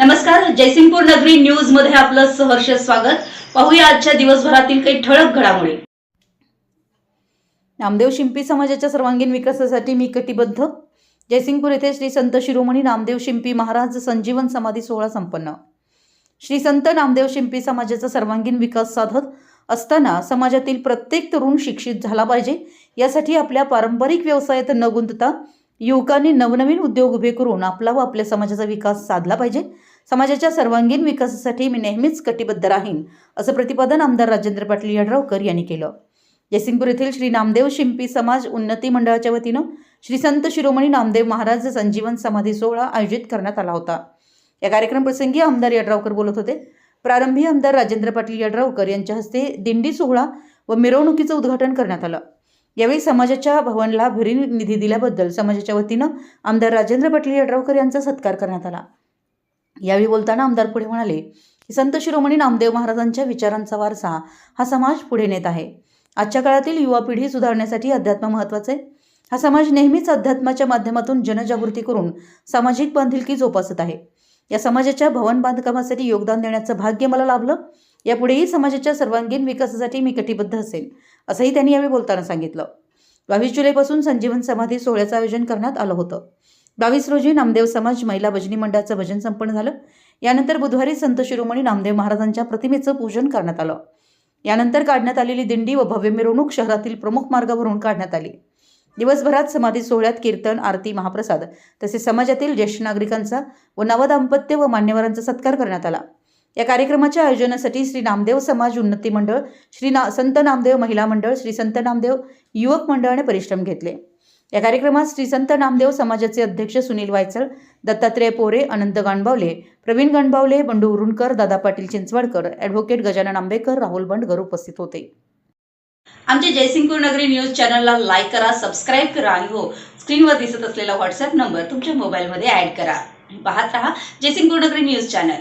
नमस्कार जयसिंगपूर नगरी न्यूजमध्ये आपलं सहर्ष स्वागत. पाहूया आजच्या दिवसभरातील काही ठळक घडामोडी. नामदेव शिंपी समाजाच्या सर्वांगीण विकासासाठी मी कटिबद्ध. जयसिंगपूर येथे श्री संत शिरोमणी नामदेव शिंपी महाराज संजीवन समाधी सोहळा संपन्न. श्री संत नामदेव शिंपी समाजाचा सर्वांगीण विकास साधत असताना समाजातील प्रत्येक तरुण शिक्षित झाला पाहिजे. यासाठी आपल्या पारंपरिक व्यवसायात न गुंतता युवकांनी नवनवीन उद्योग उभे करून आपला व आपल्या समाजाचा विकास साधला पाहिजे. समाजाच्या सर्वांगीण विकासासाठी मी नेहमीच कटिबद्ध राहीन असं प्रतिपादन आमदार राजेंद्र पाटील यड्रावकर यांनी केलं. जयसिंगपूर येथील श्री नामदेव शिंपी समाज उन्नती मंडळाच्या वतीनं श्री संत शिरोमणी नामदेव महाराज संजीवन समाधी सोहळा आयोजित करण्यात आला होता. या कार्यक्रम प्रसंगी आमदार यड्रावकर बोलत होते. प्रारंभी आमदार राजेंद्र पाटील यड्रावकर यांच्या हस्ते दिंडी सोहळा व मिरवणुकीचं उद्घाटन करण्यात आलं. यावेळी समाजाच्या भवनला भरी निधी दिल्याबद्दल समाजाच्या वतीनं आमदार राजेंद्र पाटील यड्रावकर यांचा सत्कार करण्यात आला. यावेळी बोलताना आमदार पुढे म्हणाले की संत शिरोमणी नामदेव महाराजांच्या विचारांचा वारसा हा समाज पुढे नेत आहे. आजच्या काळातील युवा पिढी सुधारण्यासाठी अध्यात्म महत्त्वाचे. हा समाज नेहमीच अध्यात्माच्या माध्यमातून जनजागृती करून सामाजिक बांधिलकी जोपासत आहे. या समाजाच्या भवन बांधकामासाठी योगदान देण्याचं भाग्य मला लाभलं. यापुढेही समाजाच्या सर्वांगीण विकासासाठी मी कटिबद्ध असेल असंही त्यांनी यावेळी बोलताना सांगितलं. बावीस जुलैपासून संजीवन समाधी सोहळ्याचं आयोजन करण्यात आलं होतं. बावीस रोजी नामदेव समाज महिला भजनी मंडळाचं भजन संपन्न झालं. यानंतर बुधवारी संत शिरोमणी नामदेव महाराजांच्या प्रतिमेचं पूजन करण्यात आलं. यानंतर काढण्यात आलेली दिंडी व भव्य मिरवणूक शहरातील प्रमुख मार्गावरून काढण्यात आली. दिवसभरात समाधी सोहळ्यात कीर्तन आरती महाप्रसाद तसेच समाजातील ज्येष्ठ नागरिकांचा व नवदाम्पत्य व मान्यवरांचा सत्कार करण्यात आला. या कार्यक्रमाच्या आयोजनासाठी श्री नामदेव समाज उन्नती मंडळ श्री ना संत नामदेव महिला मंडळ श्री संत नामदेव युवक मंडळाने परिश्रम घेतले. या कार्यक्रमात श्री संत नामदेव समाजाचे अध्यक्ष सुनील वायचळ दत्तात्रय पोरे अनंत गाणबावले प्रवीण गणबावले बंडू उरुणकर दादा पाटील चिंचवडकर ॲडव्होकेट गजानन आंबेकर राहुल बंडगर उपस्थित होते. आमच्या जयसिंगपूर नगरी न्यूज चॅनलला लाईक करा सबस्क्राईब करा आणि हो स्क्रीनवर दिसत असलेला व्हॉट्सअप नंबर तुमच्या मोबाईलमध्ये ऍड करा. पाहत रहा जयसिंगपूर नगरी न्यूज चॅनल.